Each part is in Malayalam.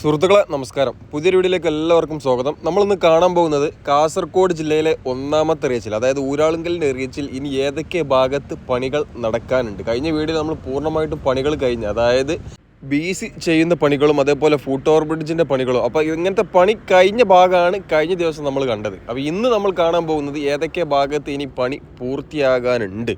സുഹൃത്തുക്കളെ നമസ്കാരം. പുതിയൊരു വീഡിയോയിലേക്ക് എല്ലാവർക്കും സ്വാഗതം. നമ്മളിന്ന് കാണാൻ പോകുന്നത് കാസർഗോഡ് ജില്ലയിലെ ഒന്നാമത്തെ റീച്ചിൽ അതായത് ഊരാളുങ്കലിന്റെ റീച്ചിൽ. ഇനി ഏതൊക്കെ ഭാഗത്ത് പണികൾ നടക്കാനുണ്ട്? കഴിഞ്ഞ വീഡിയോയിൽ നമ്മൾ പൂർണമായിട്ടും പണികൾ കഴിഞ്ഞ് അതായത് ബി സി ചെയ്യുന്ന പണികളും അതേപോലെ ഫുട് ഓവർ ബ്രിഡ്ജിന്റെ പണികളും. അപ്പോൾ ഇങ്ങനത്തെ പണി കഴിഞ്ഞ ഭാഗമാണ് കഴിഞ്ഞ ദിവസം നമ്മൾ കണ്ടത്. അപ്പോൾ ഇന്ന് നമ്മൾ കാണാൻ പോകുന്നത് ഏതൊക്കെ ഭാഗത്ത് ഇനി പണി പൂർത്തിയാകാനുണ്ട്?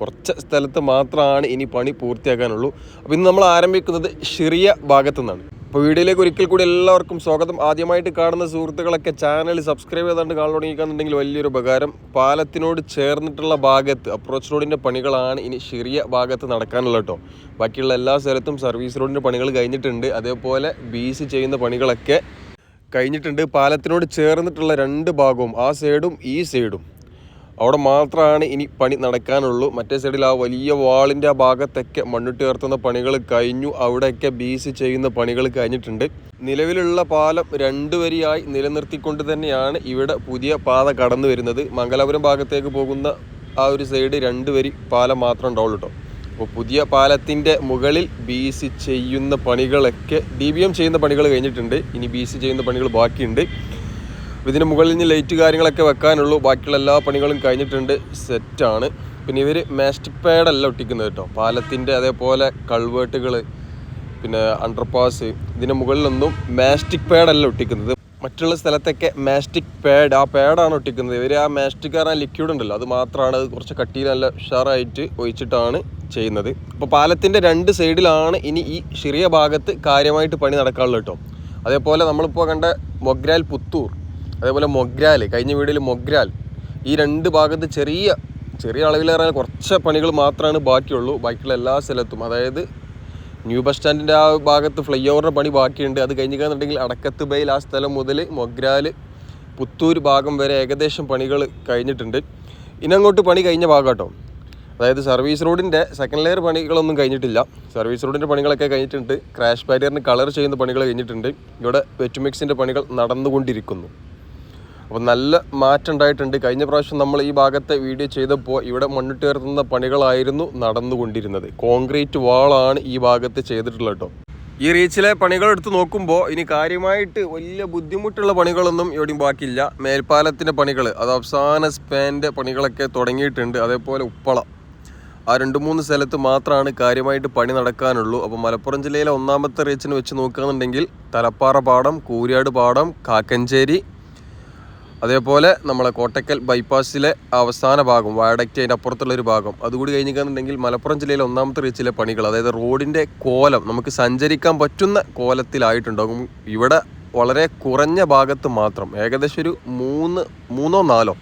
കുറച്ച് സ്ഥലത്ത് മാത്രമാണ് ഇനി പണി പൂർത്തിയാക്കാനുള്ളൂ അപ്പോൾ ഇന്ന് നമ്മൾ ആരംഭിക്കുന്നത് ചെറിയ ഭാഗത്തു നിന്നാണ് അപ്പോൾ വീഡിയോയിലേക്ക് ഒരിക്കൽ കൂടി എല്ലാവർക്കും സ്വാഗതം. ആദ്യമായിട്ട് കാണുന്ന സുഹൃത്തുക്കളൊക്കെ ചാനൽ സബ്സ്ക്രൈബ് ചെയ്താണ്ട് കാണാൻ തുടങ്ങിക്കാന്നുണ്ടെങ്കിൽ വലിയൊരു ഉപകാരം. പാലത്തിനോട് ചേർന്നിട്ടുള്ള ഭാഗത്ത് അപ്രോച്ച് റോഡിന്റെ പണികളാണ് ഇനി ചെറിയ ഭാഗത്ത് നടക്കാനുള്ള കേട്ടോ ബാക്കിയുള്ള എല്ലാ സ്ഥലത്തും സർവീസ് റോഡിന്റെ പണികൾ കഴിഞ്ഞിട്ടുണ്ട്. അതേപോലെ ബി ചെയ്യുന്ന പണികളൊക്കെ കഴിഞ്ഞിട്ടുണ്ട്. പാലത്തിനോട് ചേർന്നിട്ടുള്ള രണ്ട് ഭാഗവും ആ സൈഡും ഈ സൈഡും അവിടെ മാത്രമാണ് ഇനി പണി നടക്കാനുള്ളൂ. മറ്റേ സൈഡിൽ ആ വലിയ വാളിന്റെ ആ ഭാഗത്തൊക്കെ മണ്ണിട്ട് ഉയർത്തുന്ന പണികൾ കഴിഞ്ഞു. അവിടെയൊക്കെ ബി സി ചെയ്യുന്ന പണികൾ കഴിഞ്ഞിട്ടുണ്ട്. നിലവിലുള്ള പാലം രണ്ട് വരിയായി നിലനിർത്തിക്കൊണ്ട് തന്നെയാണ് ഇവിടെ പുതിയ പാത കടന്നു വരുന്നത്. മംഗലാപുരം ഭാഗത്തേക്ക് പോകുന്ന ആ ഒരു സൈഡ് രണ്ട് വരി പാലം മാത്രം ഉണ്ടാവുള്ളൂ കേട്ടോ. അപ്പോൾ പുതിയ പാലത്തിന്റെ മുകളിൽ ബി സി ചെയ്യുന്ന പണികളൊക്കെ ഡി ബി എം ചെയ്യുന്ന പണികൾ കഴിഞ്ഞിട്ടുണ്ട്. ഇനി ബി സി ചെയ്യുന്ന പണികൾ ബാക്കിയുണ്ട്. ഇതിന് മുകളിൽ നിന്ന് ലൈറ്റ് കാര്യങ്ങളൊക്കെ വെക്കാനുള്ളൂ. ബാക്കിയുള്ള എല്ലാ പണികളും കഴിഞ്ഞിട്ടുണ്ട്. സെറ്റാണ്. പിന്നെ ഇവർ മാസ്റ്റിക് പാഡല്ല ഒട്ടിക്കുന്നത് കേട്ടോ. പാലത്തിന്റെ അതേപോലെ കൾവേട്ടുകൾ പിന്നെ അണ്ടർപാസ് ഇതിന് മുകളിലൊന്നും മാസ്റ്റിക് പാഡല്ല ഒട്ടിക്കുന്നത്. മറ്റുള്ള സ്ഥലത്തൊക്കെ മാസ്റ്റിക് പാഡ് ആ പാഡാണ് ഒട്ടിക്കുന്നത്. ഇവർ ആ മാസ്റ്റിക് കാരണം ലിക്വിഡ് ഉണ്ടല്ലോ അത് മാത്രമാണ് അത് കുറച്ച് കട്ടിയിൽ നല്ല ഉഷാറായിട്ട് ഒഴിച്ചിട്ടാണ് ചെയ്യുന്നത്. അപ്പോൾ പാലത്തിന്റെ രണ്ട് സൈഡിലാണ് ഇനി ഈ ചെറിയ ഭാഗത്ത് കാര്യമായിട്ട് പണി നടക്കാനുള്ളത് കേട്ടോ. അതേപോലെ നമ്മളിപ്പോൾ കണ്ട മൊഗ്രാൽ പുത്തൂർ. അതേപോലെ മൊഗ്രാൽ കഴിഞ്ഞ വീഡിയോയിൽ മൊഗ്രാൽ ഈ രണ്ട് ഭാഗത്ത് ചെറിയ ചെറിയ അളവിലേറെ കുറച്ച് പണികൾ മാത്രമാണ് ബാക്കിയുള്ളൂ. ബാക്കിയുള്ള എല്ലാ സ്ഥലത്തും. അതായത് ന്യൂ ബസ് സ്റ്റാൻഡിന്റെ ആ ഭാഗത്ത് ഫ്ലൈ ഓവറിന്റെ പണി ബാക്കിയുണ്ട്. അത് കഴിഞ്ഞിട്ടുണ്ടെങ്കിൽ അടക്കത്ത് ബൈൽ ആ സ്ഥലം മുതൽ മൊഗ്രാൽ പുത്തൂർ ഭാഗം വരെ ഏകദേശം പണികൾ കഴിഞ്ഞിട്ടുണ്ട്. ഇനി അങ്ങോട്ട് പണി കഴിഞ്ഞ ഭാഗം കേട്ടോ അതായത് സർവീസ് റോഡിന്റെ സെക്കൻഡ് ലെയർ പണികളൊന്നും കഴിഞ്ഞിട്ടില്ല. സർവീസ് റോഡിന്റെ പണികളൊക്കെ കഴിഞ്ഞിട്ടുണ്ട്. ക്രാഷ് ബാരിയറിന് കളർ ചെയ്യുന്ന പണികൾ കഴിഞ്ഞിട്ടുണ്ട്. ഇവിടെ വെറ്റുമിക്സിന്റെ പണികൾ നടന്നുകൊണ്ടിരിക്കുന്നു. അപ്പോൾ നല്ല മാറ്റം ഉണ്ടായിട്ടുണ്ട്. കഴിഞ്ഞ പ്രാവശ്യം നമ്മൾ ഈ ഭാഗത്തെ വീഡിയോ ചെയ്തപ്പോൾ ഇവിടെ മണ്ണിട്ട് ഉയർത്തുന്ന പണികളായിരുന്നു നടന്നുകൊണ്ടിരുന്നത്. കോൺക്രീറ്റ് വാളാണ് ഈ ഭാഗത്ത് ചെയ്തിട്ടുള്ളത് കേട്ടോ. ഈ റീച്ചിലെ പണികൾ എടുത്ത് നോക്കുമ്പോൾ ഇനി കാര്യമായിട്ട് വലിയ ബുദ്ധിമുട്ടുള്ള പണികളൊന്നും എവിടെയും ബാക്കിയില്ല. മേൽപ്പാലത്തിന്റെ പണികൾ അത് അവസാന സ്പാന്റെ പണികളൊക്കെ തുടങ്ങിയിട്ടുണ്ട്. അതേപോലെ ഉപ്പള. ആ രണ്ട് മൂന്ന് സ്ഥലത്ത് മാത്രമാണ് കാര്യമായിട്ട് പണി നടക്കാനുള്ളൂ. അപ്പോൾ മലപ്പുറം ജില്ലയിലെ ഒന്നാമത്തെ റീച്ചിന് വെച്ച് നോക്കുകയാണെന്നുണ്ടെങ്കിൽ തലപ്പാറ പാടം കൂരിയാട് പാടം കാക്കഞ്ചേരി അതേപോലെ നമ്മളെ കോട്ടക്കൽ ബൈപ്പാസിലെ അവസാന ഭാഗം വയഡക്റ്റ് അതിന്റെ അപ്പുറത്തുള്ള ഒരു ഭാഗം. അതുകൂടി കഴിഞ്ഞിട്ടുണ്ടെങ്കിൽ മലപ്പുറം ജില്ലയിലെ ഒന്നാമത്തെ റീച്ചിലെ പണികൾ അതായത് റോഡിന്റെ കോലം നമുക്ക് സഞ്ചരിക്കാൻ പറ്റുന്ന കോലത്തിലായിട്ടുണ്ടാകും. ഇവിടെ വളരെ കുറഞ്ഞ ഭാഗത്ത് മാത്രം ഏകദേശം ഒരു മൂന്ന് മൂന്നോ നാലോ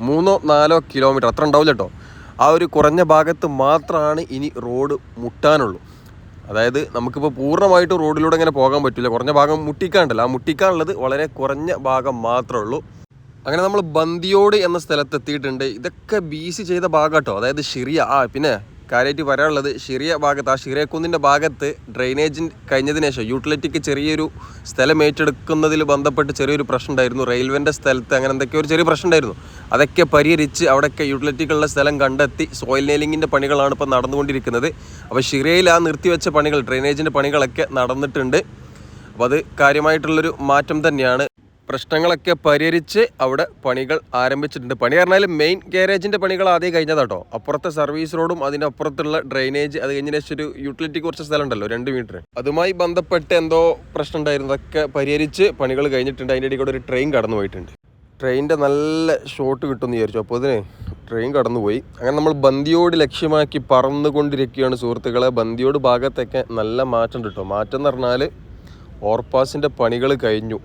മൂന്നോ നാലോ കിലോമീറ്റർ അത്ര ഉണ്ടാവില്ല കേട്ടോ. ആ ഒരു കുറഞ്ഞ ഭാഗത്ത് മാത്രമാണ് ഇനി റോഡ് മുട്ടാനുള്ളൂ. അതായത് നമുക്കിപ്പോൾ പൂർണമായിട്ട് റോഡിലൂടെ ഇങ്ങനെ പോകാൻ പറ്റില്ല. കുറഞ്ഞ ഭാഗം മുട്ടിക്കാണ്ടല്ല. ആ മുട്ടിക്കാനുള്ളത് വളരെ കുറഞ്ഞ ഭാഗം മാത്രമേ ഉള്ളൂ. അങ്ങനെ നമ്മൾ ബന്ദിയോട് എന്ന സ്ഥലത്ത് എത്തിയിട്ടുണ്ട് ഇതൊക്കെ ബീസ് ചെയ്ത ഭാഗം കേട്ടോ അതായത് ഷിറിയ. ആ പിന്നെ കാര്യമായിട്ട് പറയാനുള്ളത് ഷിറിയ ഭാഗത്ത് ആ ഷിറിയക്കുന്നിന്റെ ഭാഗത്ത് ഡ്രെയിനേജ് കഴിഞ്ഞതിന് ശേഷം യൂട്ടിലിറ്റിക്ക് ചെറിയൊരു സ്ഥലം ഏറ്റെടുക്കുന്നതിൽ ബന്ധപ്പെട്ട് ചെറിയൊരു പ്രശ്നം ഉണ്ടായിരുന്നു റെയിൽവേന്റെ സ്ഥലത്ത് അങ്ങനെ എന്തൊക്കെയോ ഒരു ചെറിയ പ്രശ്നം ഉണ്ടായിരുന്നു അതൊക്കെ പരിഹരിച്ച് അവിടെയൊക്കെ യൂട്ടിലിറ്റിക്കുള്ള സ്ഥലം കണ്ടെത്തി സോയിൽ നെയിലിങ്ങിന്റെ പണികളാണ് ഇപ്പോൾ നടന്നുകൊണ്ടിരിക്കുന്നത്. അപ്പോൾ ഷിറിയയിൽ ആ നിർത്തിവെച്ച പണികൾ ഡ്രെയിനേജിന്റെ പണികളൊക്കെ നടന്നിട്ടുണ്ട്. അപ്പോൾ അത് കാര്യമായിട്ടുള്ളൊരു മാറ്റം തന്നെയാണ്. പ്രശ്നങ്ങളൊക്കെ പരിഹരിച്ച് അവിടെ പണികൾ ആരംഭിച്ചിട്ടുണ്ട്. പണി പറഞ്ഞാൽ മെയിൻ ഗാരേജിന്റെ പണികൾ ആദ്യം കഴിഞ്ഞതാട്ടോ അപ്പുറത്തെ സർവീസ് റോഡും അതിനപ്പുറത്തുള്ള ഡ്രെയിനേജ് അത് കഴിഞ്ഞ ശേഷം ഒരു യൂട്ടിലിറ്റി കുറച്ച് സ്ഥലം ഉണ്ടല്ലോ രണ്ട് മീറ്റർ അതുമായി ബന്ധപ്പെട്ട് എന്തോ പ്രശ്നം ഉണ്ടായിരുന്നു. അതൊക്കെ പരിഹരിച്ച് പണികൾ കഴിഞ്ഞിട്ടുണ്ട്. അതിന്റെ ഇടയിൽ കൂടെ ഒരു ട്രെയിൻ കടന്നു പോയിട്ടുണ്ട്. ട്രെയിനിന്റെ നല്ല ഷോട്ട് കിട്ടുമെന്ന് വിചാരിച്ചു. അപ്പോൾ അതിന് ട്രെയിൻ കടന്നുപോയി. അങ്ങനെ നമ്മൾ ബന്ദിയോട് ലക്ഷ്യമാക്കി പറന്നുകൊണ്ടിരിക്കുകയാണ് സുഹൃത്തുക്കളെ. ബന്ദിയോട് ഭാഗത്തൊക്കെ നല്ല മാറ്റം കിട്ടും മാറ്റം എന്ന് പറഞ്ഞാൽ ഓർപ്പാസിന്റെ പണികൾ കഴിഞ്ഞു.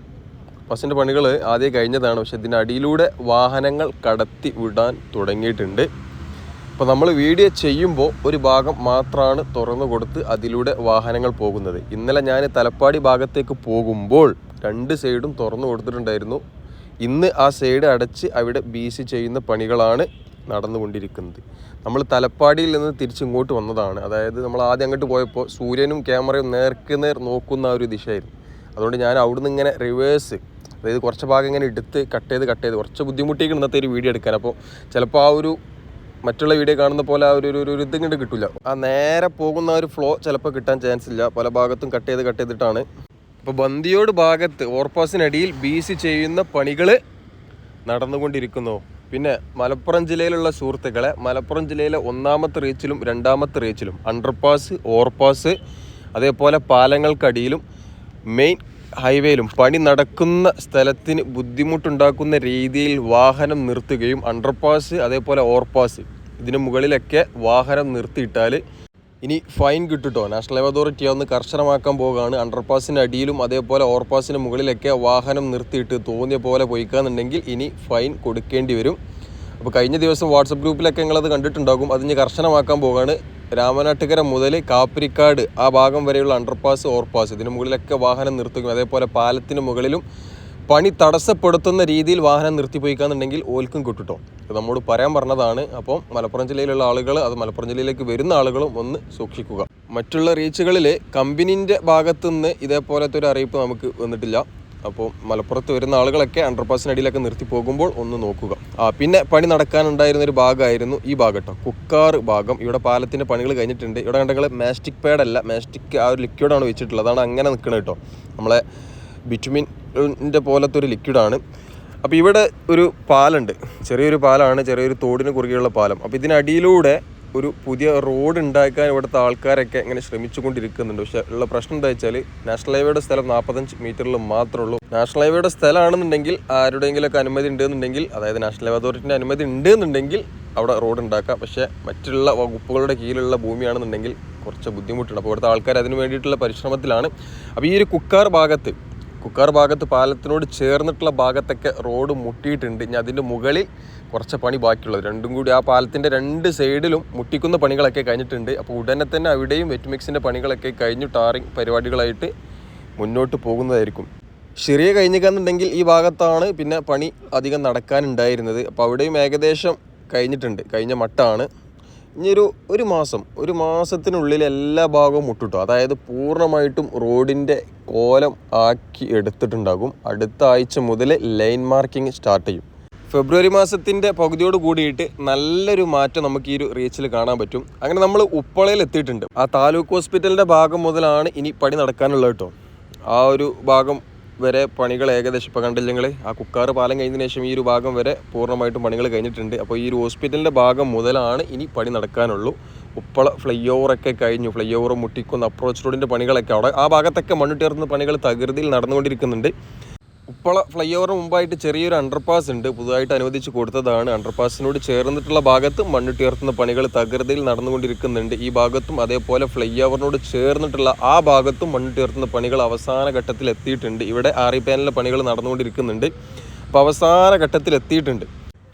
ബസ്സിന്റെ പണികൾ ആദ്യം കഴിഞ്ഞതാണ്. പക്ഷേ ഇതിന്റെ അടിയിലൂടെ വാഹനങ്ങൾ കടത്തി വിടാൻ തുടങ്ങിയിട്ടുണ്ട്. അപ്പോൾ നമ്മൾ വീഡിയോ ചെയ്യുമ്പോൾ ഒരു ഭാഗം മാത്രമാണ് തുറന്നു കൊടുത്ത് അതിലൂടെ വാഹനങ്ങൾ പോകുന്നത്. ഇന്നലെ ഞാൻ തലപ്പാടി ഭാഗത്തേക്ക് പോകുമ്പോൾ രണ്ട് സൈഡും തുറന്നു കൊടുത്തിട്ടുണ്ടായിരുന്നു. ഇന്ന് ആ സൈഡ് അടച്ച് അവിടെ ബി സി ചെയ്യുന്ന പണികളാണ് നടന്നുകൊണ്ടിരിക്കുന്നത്. നമ്മൾ തലപ്പാടിയിൽ നിന്ന് തിരിച്ചിങ്ങോട്ട് വന്നതാണ്. അതായത് നമ്മൾ ആദ്യം അങ്ങോട്ട് പോയപ്പോൾ സൂര്യനും ക്യാമറയും നേർക്ക് നേർ നോക്കുന്ന ഒരു ദിശയായിരുന്നു അതുകൊണ്ട് ഞാൻ അവിടുന്ന് ഇങ്ങനെ റിവേഴ്സ് അതായത് കുറച്ച് ഭാഗം ഇങ്ങനെ എടുത്ത് കട്ട് ചെയ്ത് കട്ട് ചെയ്ത് കുറച്ച് ബുദ്ധിമുട്ടിയൊക്കെ ഇന്നത്തെ ഒരു വീഡിയോ എടുക്കാൻ. അപ്പോൾ ചിലപ്പോൾ ആ ഒരു മറ്റുള്ള വീഡിയോ കാണുന്ന പോലെ ആ ഒരു ഒരു ഒരു കിട്ടില്ല ആ നേരെ പോകുന്ന ഒരു ഫ്ലോ ചിലപ്പോൾ കിട്ടാൻ ചാൻസ് ഇല്ല. പല ഭാഗത്തും കട്ട് ചെയ്ത് കട്ട് ചെയ്തിട്ടാണ്. അപ്പോൾ ബന്ദിയോട് ഭാഗത്ത് ഓർപ്പാസിനടിയിൽ ബി സി ചെയ്യുന്ന പണികൾ നടന്നുകൊണ്ടിരിക്കുന്നു. പിന്നെ മലപ്പുറം ജില്ലയിലുള്ള സുഹൃത്തുക്കളെ മലപ്പുറം ജില്ലയിലെ ഒന്നാമത്തെ റീച്ചിലും രണ്ടാമത്തെ റീച്ചിലും അണ്ടർപാസ് ഓവർപാസ് അതേപോലെ പാലങ്ങൾക്കടിയിലും മെയിൻ ഹൈവേയിലും പണി നടക്കുന്ന സ്ഥലത്തിന് ബുദ്ധിമുട്ടുണ്ടാക്കുന്ന രീതിയിൽ വാഹനം നിർത്തുകയും അണ്ടർപാസ് അതേപോലെ ഓവർപാസ് ഇതിന് മുകളിലൊക്കെ വാഹനം നിർത്തിയിട്ടാൽ ഇനി ഫൈൻ കിട്ടുട്ടോ. നാഷണൽ ഹൈവേ അതോറിറ്റി ഒന്ന് കർശനമാക്കാൻ പോവുകയാണ്. അണ്ടർപാസിന്റെ അടിയിലും അതേപോലെ ഓവർപാസിന് മുകളിലൊക്കെ വാഹനം നിർത്തിയിട്ട് തോന്നിയ പോലെ പോയിക്കാന്നുണ്ടെങ്കിൽ ഇനി ഫൈൻ കൊടുക്കേണ്ടി വരും. അപ്പോൾ കഴിഞ്ഞ ദിവസം വാട്സപ്പ് ഗ്രൂപ്പിലൊക്കെ നിങ്ങളത് കണ്ടിട്ടുണ്ടാകും. അതിന് കർശനമാക്കാൻ പോവുകയാണ്. രാമനാട്ടുകര മുതൽ കാപ്പിരിക്കാട് ആ ഭാഗം വരെയുള്ള അണ്ടർപാസ് ഓവർപാസ് ഇതിന് മുകളിലൊക്കെ വാഹനം നിർത്തുകയും അതേപോലെ പാലത്തിന് മുകളിലും പണി തടസ്സപ്പെടുത്തുന്ന രീതിയിൽ വാഹനം നിർത്തിപ്പോയിക്കാന്നുണ്ടെങ്കിൽ ഓൽക്കും കിട്ടുട്ടോ. നമ്മോട് പറയാൻ പറഞ്ഞതാണ്. അപ്പം മലപ്പുറം ജില്ലയിലുള്ള ആളുകൾ അത് മലപ്പുറം ജില്ലയിലേക്ക് വരുന്ന ആളുകളും ഒന്ന് സൂക്ഷിക്കുക. മറ്റുള്ള റീച്ചുകളിൽ കമ്പനീന്റെ ഭാഗത്തുനിന്ന് ഇതേപോലത്തെ ഒരു അറിയിപ്പ് നമുക്ക് വന്നിട്ടില്ല. അപ്പോൾ മലപ്പുറത്ത് വരുന്ന ആളുകളൊക്കെ അണ്ടർപാസിനടിയിലൊക്കെ നിർത്തി പോകുമ്പോൾ ഒന്ന് നോക്കുക. ആ പിന്നെ പണി നടക്കാനുണ്ടായിരുന്ന ഒരു ഭാഗമായിരുന്നു ഈ ഭാഗം കേട്ടോ. കുക്കാർ ഭാഗം. ഇവിടെ പാലത്തിന്റെ പണികൾ കഴിഞ്ഞിട്ടുണ്ട്. ഇവിടെ കണ്ടെങ്കിൽ മാസ്റ്റിക് പാഡല്ല മാസ്റ്റിക് ആ ഒരു ലിക്വിഡാണ് വെച്ചിട്ടുള്ളത്. അതാണ് അങ്ങനെ നിൽക്കുന്നത് കേട്ടോ. നമ്മളെ ബിറ്റുമിന്റെ പോലത്തെ ഒരു ലിക്വിഡാണ് അപ്പോൾ ഇവിടെ ഒരു പാലുണ്ട്. ചെറിയൊരു പാലാണ്. ചെറിയൊരു തോടിന് കുറുകെയുള്ള പാലം. അപ്പോൾ ഇതിനടിയിലൂടെ ഒരു പുതിയ റോഡ് ഉണ്ടാക്കാൻ ഇവിടുത്തെ ആൾക്കാരൊക്കെ ഇങ്ങനെ ശ്രമിച്ചുകൊണ്ടിരിക്കുന്നുണ്ട്. പക്ഷെ ഉള്ള പ്രശ്നം എന്താ വെച്ചാൽ നാഷണൽ ഹൈവേയുടെ സ്ഥലം നാൽപ്പത്തഞ്ച് മീറ്ററിൽ മാത്രമേ ഉള്ളൂ നാഷണൽ ഹൈവേയുടെ സ്ഥലമാണെന്നുണ്ടെങ്കിൽ ആരുടെയെങ്കിലും ഒക്കെ അനുമതി ഉണ്ടെന്നുണ്ടെങ്കിൽ അതായത് നാഷണൽ ഹൈവേ അതോറിറ്റിന്റെ അനുമതി ഉണ്ടെന്നുണ്ടെങ്കിൽ അവിടെ റോഡ് ഉണ്ടാക്കാം. പക്ഷേ മറ്റുള്ള വകുപ്പുകളുടെ കീഴിലുള്ള ഭൂമിയാണെന്നുണ്ടെങ്കിൽ കുറച്ച് ബുദ്ധിമുട്ടുണ്ട്. അപ്പോൾ ഇവിടുത്തെ ആൾക്കാർ അതിന് വേണ്ടിയിട്ടുള്ള പരിശ്രമത്തിലാണ്. അപ്പോൾ ഈ ഒരു കുക്കാർ ഭാഗത്ത് കുക്കാർ ഭാഗത്ത് പാലത്തിനോട് ചേർന്നിട്ടുള്ള ഭാഗത്തൊക്കെ റോഡ് മുട്ടിയിട്ടുണ്ട്. ഇനി അതിന്റെ മുകളിൽ കുറച്ച് പണി ബാക്കിയുള്ളത്. രണ്ടും കൂടി ആ പാലത്തിന്റെ രണ്ട് സൈഡിലും മുട്ടിക്കുന്ന പണികളൊക്കെ കഴിഞ്ഞിട്ടുണ്ട്. അപ്പോൾ ഉടനെ തന്നെ അവിടെയും വെറ്റ്മിക്സിന്റെ പണികളൊക്കെ കഴിഞ്ഞു ടാറിങ് പരിപാടികളായിട്ട് മുന്നോട്ട് പോകുന്നതായിരിക്കും. ചെറിയ കഴിഞ്ഞിക്കാന്നുണ്ടെങ്കിൽ ഈ ഭാഗത്താണ് പിന്നെ പണി അധികം നടക്കാനുണ്ടായിരുന്നത്. അപ്പോൾ അവിടെയും ഏകദേശം കഴിഞ്ഞിട്ടുണ്ട്. കഴിഞ്ഞ മട്ടാണ്. ഇനി ഒരു ഒരു മാസം ഒരു മാസത്തിനുള്ളിൽ എല്ലാ ഭാഗവും മുട്ടിട്ടു? അതായത് പൂർണമായിട്ടും റോഡിന്റെ കോലം ആക്കി എടുത്തിട്ടുണ്ടാകും. അടുത്ത ആഴ്ച മുതൽ ലൈൻ മാർക്കിംഗ് സ്റ്റാർട്ട് ചെയ്യും. ഫെബ്രുവരി മാസത്തിന്റെ പകുതിയോട് കൂടിയിട്ട് നല്ലൊരു മാറ്റം നമുക്ക് ഈ ഒരു റീച്ചിൽ കാണാൻ പറ്റും. അങ്ങനെ നമ്മൾ ഉപ്പളയിൽ എത്തിയിട്ടുണ്ട്. ആ താലൂക്ക് ഹോസ്പിറ്റലിന്റെ ഭാഗം മുതലാണ് ഇനി പണി നടക്കാനുള്ളത് കേട്ടോ. ആ ഒരു ഭാഗം വരെ പണികൾ ഏകദേശം ഇപ്പോൾ കണ്ടില്ലെങ്കിൽ ആ കുക്കാറ് പാലം കഴിഞ്ഞതിന് ശേഷം ഈ ഒരു ഭാഗം വരെ പൂർണമായിട്ടും പണികൾ കഴിഞ്ഞിട്ടുണ്ട്. അപ്പോൾ ഈ ഒരു ഹോസ്പിറ്റലിന്റെ ഭാഗം മുതലാണ് ഇനി പണി നടക്കാനുള്ളൂ. ഉപ്പള ഫ്ലൈ ഓവറൊക്കെ കഴിഞ്ഞു. ഫ്ലൈ ഓവർ മുട്ടിക്കുന്ന അപ്രോച്ച് റോഡിന്റെ പണികളൊക്കെ അവിടെ ആ ഭാഗത്തൊക്കെ മണ്ണിട്ടേർന്ന പണികൾ തകൃതിയിൽ നടന്നുകൊണ്ടിരിക്കുന്നുണ്ട്. ഉപ്പള ഫ്ലൈ ഓവറിന് മുമ്പായിട്ട് ചെറിയൊരു അണ്ടർപാസ് ഉണ്ട്. പുതുതായിട്ട് അനുവദിച്ച് കൊടുത്തതാണ്. അണ്ടർപാസിനോട് ചേർന്നിട്ടുള്ള ഭാഗത്ത് മണ്ണിട്ടുയർത്തുന്ന പണികൾ തകൃതിയിൽ നടന്നുകൊണ്ടിരിക്കുന്നുണ്ട്. ഈ ഭാഗത്തും അതേപോലെ ഫ്ലൈ ഓവറിനോട് ചേർന്നിട്ടുള്ള ആ ഭാഗത്തും മണ്ണിട്ട് ഉയർത്തുന്ന പണികൾ അവസാന ഘട്ടത്തിൽ എത്തിയിട്ടുണ്ട്. ഇവിടെ ആറി പാനലിലെ പണികൾ നടന്നുകൊണ്ടിരിക്കുന്നുണ്ട്. അപ്പോൾ അവസാന ഘട്ടത്തിൽ എത്തിയിട്ടുണ്ട്.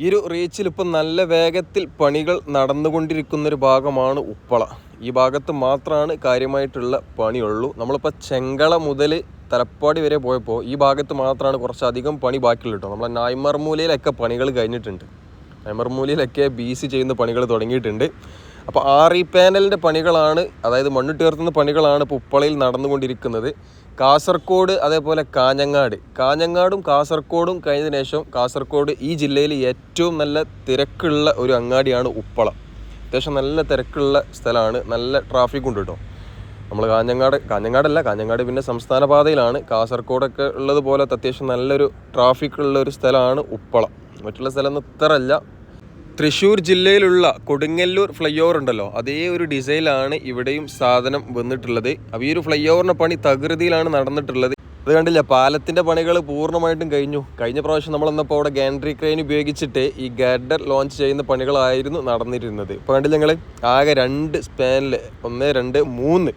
ഈ ഒരു റീച്ചിൽ ഇപ്പം നല്ല വേഗത്തിൽ പണികൾ നടന്നുകൊണ്ടിരിക്കുന്നൊരു ഭാഗമാണ് ഉപ്പള. ഈ ഭാഗത്ത് മാത്രമാണ് കാര്യമായിട്ടുള്ള പണിയുള്ളൂ. നമ്മളിപ്പോൾ ചെങ്കള മുതൽ തലപ്പാടി വരെ പോയപ്പോൾ ഈ ഭാഗത്ത് മാത്രമാണ് കുറച്ചധികം പണി ബാക്കിയുള്ളൂ കേട്ടോ നമ്മളെ നായ്മർമൂലയിലൊക്കെ പണികൾ കഴിഞ്ഞിട്ടുണ്ട്. നായ്മർമൂലയിലൊക്കെ ബി സി ചെയ്യുന്ന പണികൾ തുടങ്ങിയിട്ടുണ്ട്. അപ്പോൾ ആർ ഇ പാനലിന്റെ പണികളാണ് അതായത് മണ്ണിട്ട് ഉയർത്തുന്ന പണികളാണ് ഇപ്പോൾ ഉപ്പളയിൽ നടന്നുകൊണ്ടിരിക്കുന്നത്. കാസർഗോഡ് അതേപോലെ കാഞ്ഞങ്ങാട്. കാഞ്ഞങ്ങാടും കാസർഗോഡും കഴിഞ്ഞതിന് ശേഷം കാസർഗോഡ് ഈ ജില്ലയിൽ ഏറ്റവും നല്ല തിരക്കുള്ള ഒരു അങ്ങാടിയാണ് ഉപ്പള. അത്യാവശ്യം നല്ല തിരക്കുള്ള സ്ഥലമാണ്. നല്ല ട്രാഫിക് ഉണ്ട് കേട്ടോ നമ്മൾ കാഞ്ഞങ്ങാട് കാഞ്ഞങ്ങാടല്ല കാഞ്ഞങ്ങാട് പിന്നെ സംസ്ഥാന പാതയിലാണ്. കാസർഗോഡൊക്കെ ഉള്ളത് പോലെ അത്യാവശ്യം നല്ലൊരു ട്രാഫിക് ഉള്ള ഒരു സ്ഥലമാണ് ഉപ്പള. മറ്റുള്ള സ്ഥലം ഇത്രല്ല തൃശ്ശൂർ ജില്ലയിലുള്ള കൊടുങ്ങല്ലൂർ ഫ്ലൈ ഓവർ ഉണ്ടല്ലോ. അതേ ഒരു ഡിസൈനിലാണ് ഇവിടെയും സാധനം വന്നിട്ടുള്ളത്. അപ്പോൾ ഈ ഒരു ഫ്ലൈ ഓവറിന്റെ പണി തകൃതിയിലാണ് നടന്നിട്ടുള്ളത്. അത് കണ്ടില്ല പാലത്തിന്റെ പണികൾ പൂർണമായിട്ടും കഴിഞ്ഞു. കഴിഞ്ഞ പ്രാവശ്യം നമ്മൾ എന്നപ്പോൾ അവിടെ ഗാൻഡ്രി ക്രെയിൻ ഉപയോഗിച്ചിട്ട് ഈ ഗഡർ ലോഞ്ച് ചെയ്യുന്ന പണികളായിരുന്നു നടന്നിരുന്നത്. ഇപ്പോൾ കണ്ടില്ല ഞങ്ങൾ ആകെ രണ്ട് സ്പാനിൽ ഒന്ന് രണ്ട് മൂന്ന്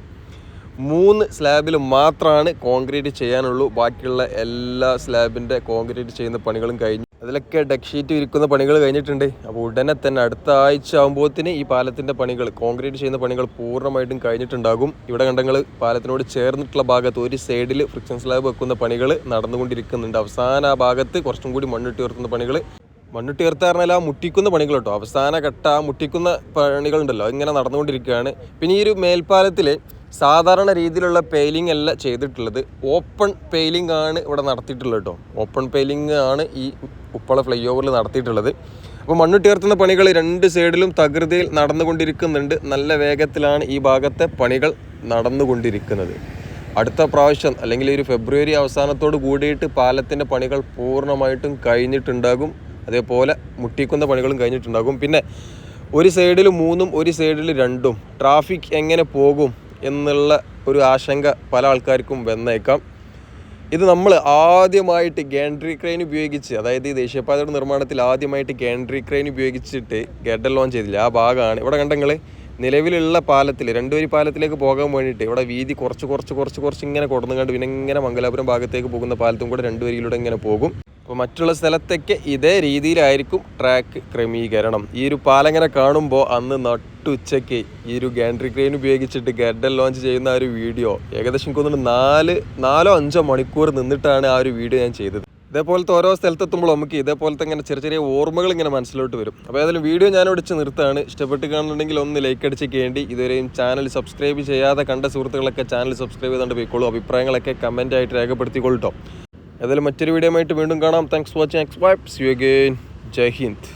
മൂന്ന് സ്ലാബിൽ മാത്രമാണ് കോൺക്രീറ്റ് ചെയ്യാനുള്ളൂ. ബാക്കിയുള്ള എല്ലാ സ്ലാബിന്റെ കോൺക്രീറ്റ് ചെയ്യുന്ന പണികളും കഴിഞ്ഞു അതിലൊക്കെ ഡെക്ഷീറ്റ് ഷീറ്റ് ഇരിക്കുന്ന പണികൾ കഴിഞ്ഞിട്ടുണ്ട്. അപ്പോൾ ഉടനെ തന്നെ അടുത്ത ആഴ്ച ആകുമ്പോഴത്തേന് ഈ പാലത്തിന്റെ പണികൾ കോൺക്രീറ്റ് ചെയ്യുന്ന പണികൾ പൂർണമായിട്ടും കഴിഞ്ഞിട്ടുണ്ടാകും. ഇവിടെ കണ്ടങ്ങൾ പാലത്തിനോട് ചേർന്നിട്ടുള്ള ഭാഗത്ത് ഒരു സൈഡിൽ ഫ്രിക്ഷൻ സ്ലാബ് വെക്കുന്ന പണികൾ നടന്നുകൊണ്ടിരിക്കുന്നുണ്ട്. അവസാന ആ ഭാഗത്ത് കുറച്ചും കൂടി മണ്ണിട്ട് ഉയർത്തുന്ന പണികൾ മണ്ണിട്ട് ഉയർത്താൻ പറഞ്ഞാൽ ആ മുട്ടിക്കുന്ന പണികൾ കേട്ടോ. അവസാന ഘട്ട ആ മുട്ടിക്കുന്ന പണികളുണ്ടല്ലോ. ഇങ്ങനെ നടന്നുകൊണ്ടിരിക്കുകയാണ്. പിന്നെ ഈ ഒരു മേൽപ്പാലത്തിൽ സാധാരണ രീതിയിലുള്ള പെയിലിംഗ് അല്ല ചെയ്തിട്ടുള്ളത്. ഓപ്പൺ പെയിലിംഗ് ആണ് ഇവിടെ നടത്തിയിട്ടുള്ളത് കേട്ടോ ഓപ്പൺ പെയിലിംഗ് ആണ് ഈ ഉപ്പള ഫ്ലൈ ഓവറിൽ നടത്തിയിട്ടുള്ളത്. അപ്പോൾ മണ്ണിട്ടുയർത്തുന്ന പണികൾ രണ്ട് സൈഡിലും തകൃതിയിൽ നടന്നുകൊണ്ടിരിക്കുന്നുണ്ട്. നല്ല വേഗത്തിലാണ് ഈ ഭാഗത്തെ പണികൾ നടന്നുകൊണ്ടിരിക്കുന്നത്. അടുത്ത പ്രാവശ്യം അല്ലെങ്കിൽ ഒരു ഫെബ്രുവരി അവസാനത്തോട് കൂടിയിട്ട് പാലത്തിന്റെ പണികൾ പൂർണമായിട്ടും കഴിഞ്ഞിട്ടുണ്ടാകും. അതേപോലെ മുട്ടിക്കുന്ന പണികളും കഴിഞ്ഞിട്ടുണ്ടാകും. പിന്നെ ഒരു സൈഡിൽ മൂന്നും ഒരു സൈഡിൽ രണ്ടും. ട്രാഫിക് എങ്ങനെ പോകും? എന്നുള്ള ഒരു ആശങ്ക പല ആൾക്കാർക്കും വന്നേക്കാം. ഇത് നമ്മൾ ആദ്യമായിട്ട് ഗാൻഡ്രി ക്രെയിൻ ഉപയോഗിച്ച് അതായത് ഈ ദേശീയപാതയുടെ നിർമ്മാണത്തിൽ ആദ്യമായിട്ട് ഗാൻഡ്രി ക്രെയിൻ ഉപയോഗിച്ചിട്ട് ഗഡൽ ലോഞ്ച് ചെയ്തില്ല. ആ ഭാഗമാണ്. ഇവിടെ കണ്ടെങ്കിൽ നിലവിലുള്ള പാലത്തിൽ രണ്ടുപേരി പാലത്തിലേക്ക് പോകാൻ വേണ്ടിയിട്ട് ഇവിടെ വീതി കുറച്ച് കുറച്ച് കുറച്ച് കുറച്ച് ഇങ്ങനെ കൊടുന്നു കണ്ട് പിന്നെ ഇങ്ങനെ മംഗലാപുരം ഭാഗത്തേക്ക് പോകുന്ന പാലത്തും കൂടെ രണ്ടുപേരിയിലൂടെ ഇങ്ങനെ പോകും. അപ്പോൾ മറ്റുള്ള സ്ഥലത്തേക്ക് ഇതേ രീതിയിലായിരിക്കും ട്രാക്ക് ക്രമീകരണം. ഈ ഒരു പാലം ഇങ്ങനെ കാണുമ്പോൾ അന്ന് നട്ടുച്ചയ്ക്ക് ഈ ഒരു ഗാൻഡ്രി ക്രെയിൻ ഉപയോഗിച്ചിട്ട് ഗഡൽ ലോഞ്ച് ചെയ്യുന്ന ആ ഒരു വീഡിയോ ഏകദേശം എനിക്ക് നാല് നാലോ അഞ്ചോ മണിക്കൂർ നിന്നിട്ടാണ് ആ ഒരു വീഡിയോ ഞാൻ ചെയ്തത്. ഇതേപോലത്തെ ഓരോ സ്ഥലത്തെത്തുമ്പോൾ നമുക്ക് ഇതേപോലത്തെ ഇങ്ങനെ ചെറിയ ചെറിയ ഓർമ്മകൾ ഇങ്ങനെ മനസ്സിലോട്ട് വരും. അപ്പോൾ ഏതായാലും വീഡിയോ ഞാൻ ഒടിച്ച് നിർത്താണ് ഇഷ്ടപ്പെട്ട് കാണുന്നുണ്ടെങ്കിൽ ഒന്ന് ലൈക്ക് അടിച്ച് കേണ്ടി. ഇതുവരെയും ചാനൽ സബ്സ്ക്രൈബ് ചെയ്യാതെ കണ്ട സുഹൃത്തുക്കളൊക്കെ ചാനൽ സബ്സ്ക്രൈബ് ചെയ്തുകൊണ്ട് പോയിക്കോളൂ. അഭിപ്രായങ്ങളൊക്കെ കമന്റ് ആയിട്ട് രേഖപ്പെടുത്തിക്കൊള്ളട്ടോ ഏതായാലും മറ്റൊരു വീഡിയോ ആയിട്ട് വീണ്ടും കാണാം. Thanks watching X vibes you again Jai Hind.